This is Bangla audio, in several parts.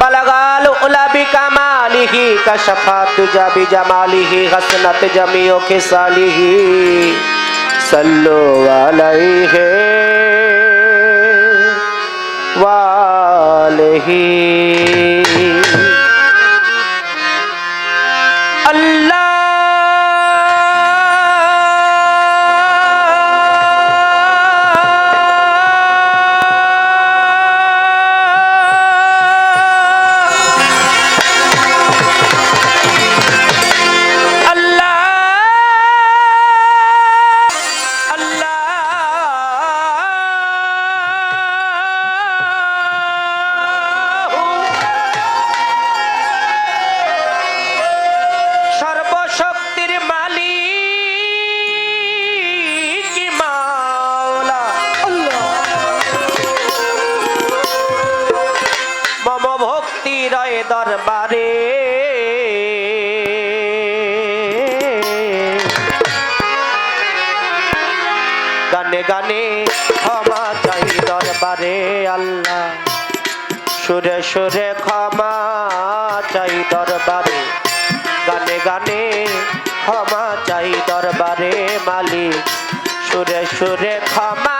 बलगाल उला भी कमालिही कशफात तुजा भी जमालिही हसनत जमियो के सालिही सल्लो वालही वालही। গানে, ক্ষমা চাই দরবারে আল্লাহ। সুরে সুরে ক্ষমা চাই দরবারে, গানে গানে ক্ষমা চাই দরবারে মালিক। সুরে সুরে ক্ষমা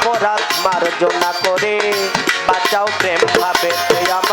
অপরাধ মার্জনা করে। বাঁচাও প্রেম ভাবে প্রেম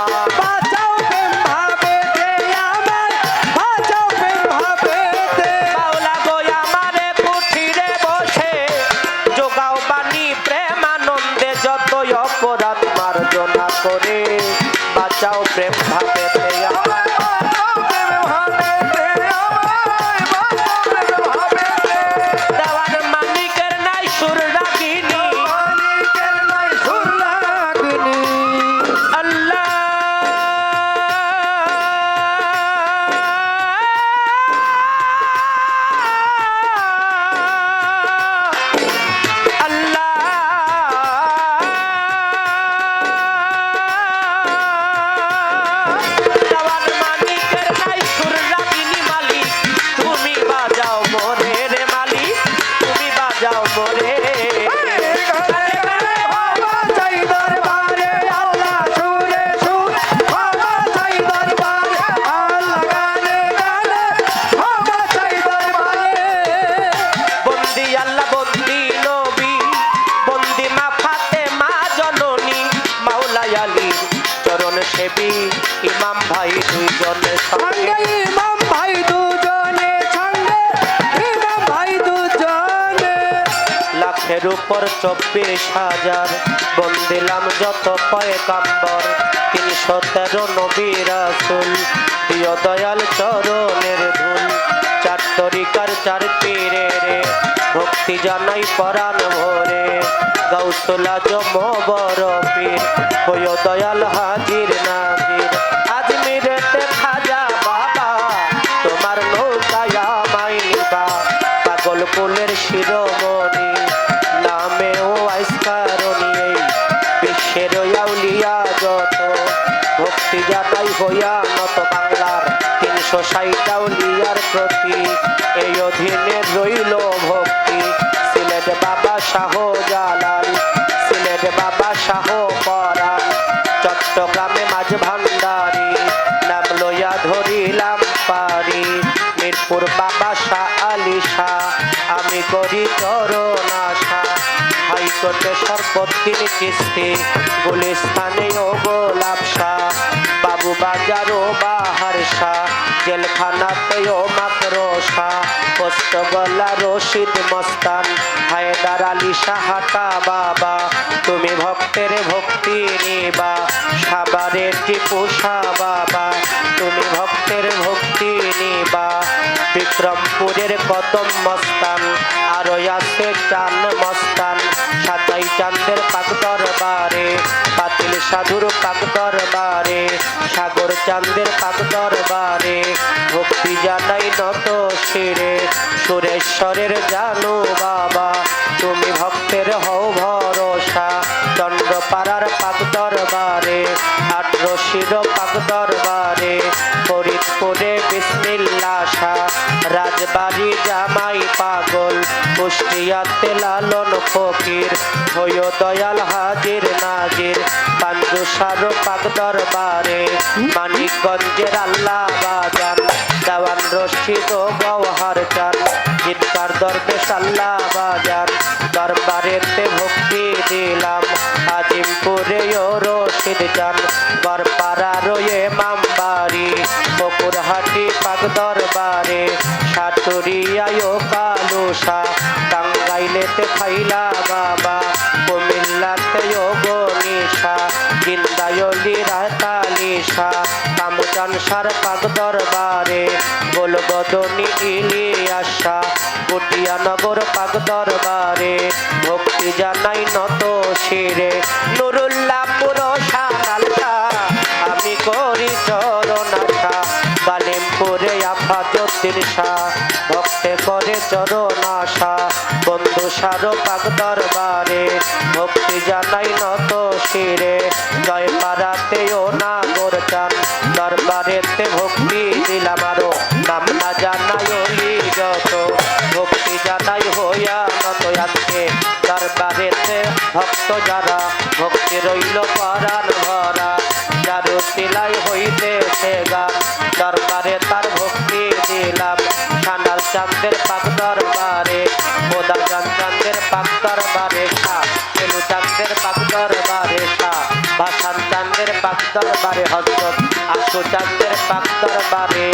লাখের উপর চব্বিশ হাজার। বন্দিলাম যত পয়কাম্বর তিনশো তেরো নবী রাসুল, প্রিয় দয়াল চরণের ধুল। চার তরিকার চার পীরে রে, ভক্তি জানাই পরাণ ভরে। গৌসলা জম বড় পীর দয়াল হাজির আউলিয়ার প্রতি। এই অধীনে রইল ভক্তি। সিলেট বাবা শাহ সিলেট বাবা শাহ পরাণ চট্টগ্রামে মাঝ ভান্ডারি, নাম লইয়া ধরিলাম পারি। মিরপুর বাবা শাহ আলী শাহ, আমি করি চরণ আশা। হাইকোর্টে সর্বত্রিন কিস্তি, গুলিস্তানে ও গোলাপ শাহ। বাবু বাজার ও বাহার শাহ, জেলখানাতে ও মাত্র শাহ। পোস্তগোলা রশিদ মস্তান, হায়দার আলী সাহাটা বাবা। তুমি ভক্তের ভক্তি নিবা, সাবারে টিপু বাবা তুমি ভক্তের ভক্তি নিবা, বিক্রমপুরের কদম মস্তান আরও আছে চান মস্তান। সাতাই চান্দের পাক দরবারে পাতিল সাধুর পাক দরবারে, সাগর চান্দের পাক দরবারে। ভক্তি জানাই নত শিরে, সুরেশ্বরের জানো বাবা চন্দ্রপাড়ার পাক দরবারে। আট দরবারে ফরিদপুরে বিসমিল্লা শাহ রাজবাড়ি জামাই পাগল, কুষ্টিয়াতে লালন ফকির হয় দয়াল হাজির নাজির পাঞ্জুসার পাক দরবারে মানিকগঞ্জের আল্লাহ বাজান দেওয়ান রশিদ ও গওহার চান জিতকার দরবেশ আল্লাহ বাজান দরবারেতে ভক্তি দিলাম, আজিমপুরে ও রশিদ চান পাক দরবারে সাটুরিয়ায় ও কালুসা টাঙ্গাইলেতে খাইলা বাবা, কুমিল্লাতে ও গনিসা জিন্দায়লি রাতালিসা কামচান সার পাক দরবারে, গোলবদনি ইলিয়াসা গুটিয়ানগর পাক দরবারে, ভক্তি জানাই নত শিরে। নুরুল্লাহপুর শাহ ভক্তে করে চরণ আশা। বন্ধু সারো পাক দরবারে, ভক্তি জানাই নত শিরে। জয় পাড়াতে ও নাগর চান দরবারেতে ভক্তি দিলাম আরও। নাম না জানাই অলি যত, ভক্তি জানাই হইয়া নত আজকে। দরবারেতে ভক্ত যারা, ভক্তি রইল পরাণ ভরা। যার তিলাই হইতেছে গান চান্দের পাক দরবারে, মোদা জান চান্দের পাক দরবারে খা সেলু চান্দের পাক দরবারে খা ভাসান চান্দের পাক দরবারে হজরত, আশু চান্দের পাক দরবারে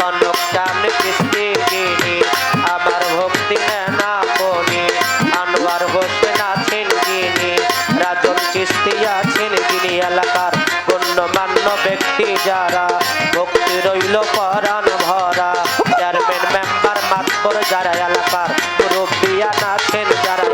কনক চান কিস্তি গিনি আমার ভক্তি না মনে, আনোয়ার হোসেন আছেন গিনি রাজন চিস্তি আছেন গিনি এলাকার গণ্যমান্য ব্যক্তি যারা, ভক্তি রইল পরাণ ভরা পর যারা এলাকার রবিয়া নাচেন যারা